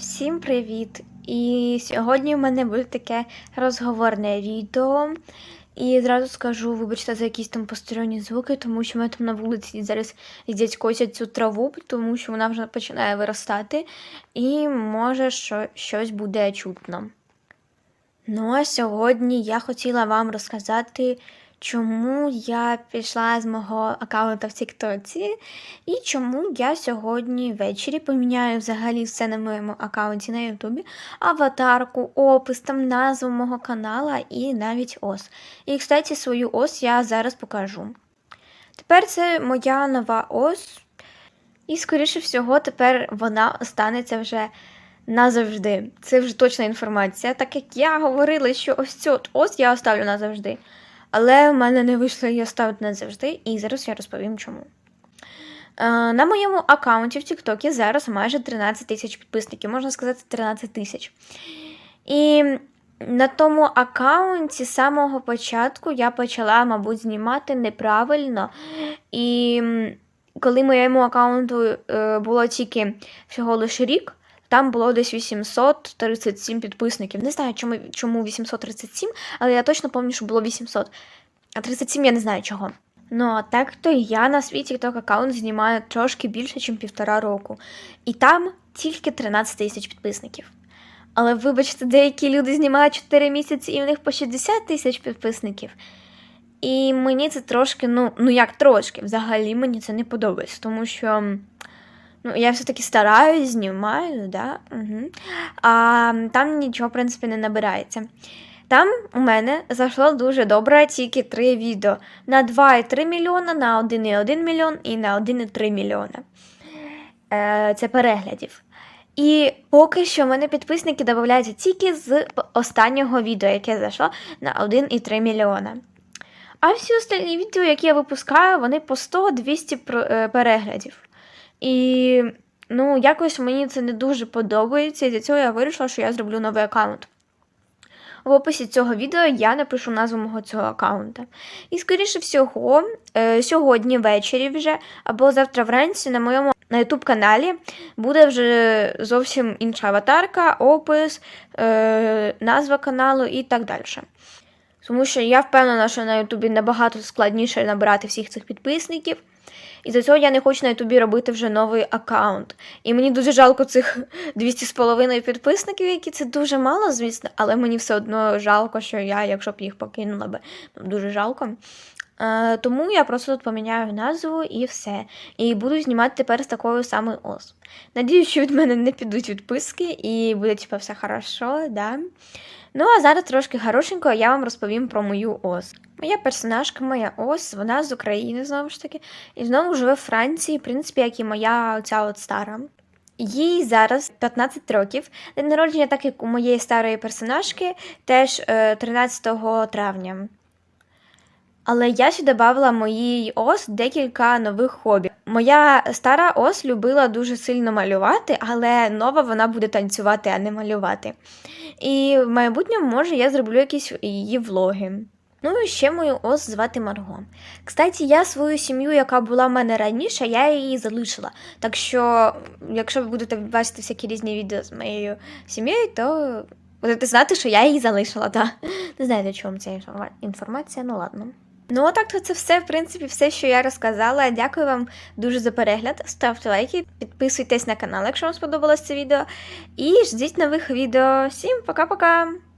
Всім привіт! І сьогодні в мене буде таке розговорне відео. І зразу скажу, вибачте за якісь там посторонні звуки, тому що ми там на вулиці зараз їздять цю траву, тому що вона вже починає виростати, і може що, щось буде чутно. Ну а сьогодні я хотіла вам розказати, чому я пішла з мого аккаунта в Тіктоці, і чому я сьогодні ввечері поміняю взагалі все на моєму аккаунті на Ютубі, аватарку, опис, там назву мого канала і навіть ос. І, кстати, свою ос я зараз покажу. Тепер це моя нова ос, і, скоріше всього, тепер вона останеться вже назавжди. Це вже точна інформація, так як я говорила, що ось цю ось я оставлю назавжди. Але в мене не вийшло її оставити назавжди, і зараз я розповім чому. Е, На моєму аккаунті в TikTok зараз майже 13 тисяч підписників, можна сказати, 13 тисяч. І на тому аккаунті з самого початку я почала, мабуть, знімати неправильно. І коли моєму аккаунту е, було тільки всього лише рік, там було десь 837 підписників. Не знаю, чому, чому 837, але я точно пам'ятаю, що було 800. А 37 я не знаю чого. Ну, а так то я на свій TikTok аккаунт знімаю трошки більше, ніж півтора року. І там тільки 13 тисяч підписників. Але вибачте, деякі люди знімають 4 місяці і в них по 60 тисяч підписників. І мені це трошки, ну, ну як трошки, взагалі мені це не подобається, тому що ну, я все-таки стараюсь, знімаю, да? Угу. а там нічого, в принципі, не набирається. Там у мене зайшло дуже добре тільки три відео на 2,3 мільйона, на 1,1 мільйон і на 1,3 мільйона. Е, це переглядів. І поки що в мене підписники додаються тільки з останнього відео, яке зайшло на 1,3 мільйона. А всі останні відео, які я випускаю, вони по 100-200 е, переглядів. І ну, якось мені це не дуже подобається, і для цього я вирішила, що я зроблю новий аккаунт. В описі цього відео я напишу назву мого цього аккаунта. І, скоріше всього, е, сьогодні ввечері вже, або завтра вранці на моєму на YouTube каналі буде вже зовсім інша аватарка, опис, е, назва каналу і так далі. Тому що я впевнена, що на Ютубі набагато складніше набирати всіх цих підписників. І за цього я не хочу на Ютубі робити вже новий аккаунт. І мені дуже жалко цих 200,5 підписників, які це дуже мало, звісно, але мені все одно жалко, що я, якщо б їх покинула би, дуже жалко. Е, тому я просто тут поміняю назву і все. І буду знімати тепер з такою самою ос. Надіюсь, що від мене не підуть відписки і буде типу, все хорошо, да? Ну, а зараз трошки хорошенько я вам розповім про мою ос. Моя персонажка, моя ос, вона з України знову ж таки, і знову живе в Франції, в принципі, як і моя ця от стара. Їй зараз 15 років. День народження, так як у моєї старої персонажки, теж е, 13 травня. Але я ще додавала моїй ос декілька нових хобі. Моя стара ос любила дуже сильно малювати, але нова вона буде танцювати, а не малювати. І в майбутньому, може, я зроблю якісь її влоги. Ну і ще мою ос звати Марго. Кстати, я свою сім'ю, яка була в мене раніше, я її залишила. Так що, якщо ви будете бачити всякі різні відео з моєю сім'єю, то будете знати, що я її залишила, так. Не знаю, до чого ця інформація, ну ладно. Ну, отак то це все, в принципі, все, що я розказала. Дякую вам дуже за перегляд. Ставте лайки, підписуйтесь на канал, якщо вам сподобалось це відео. І ждіть нових відео. Всім пока-пока!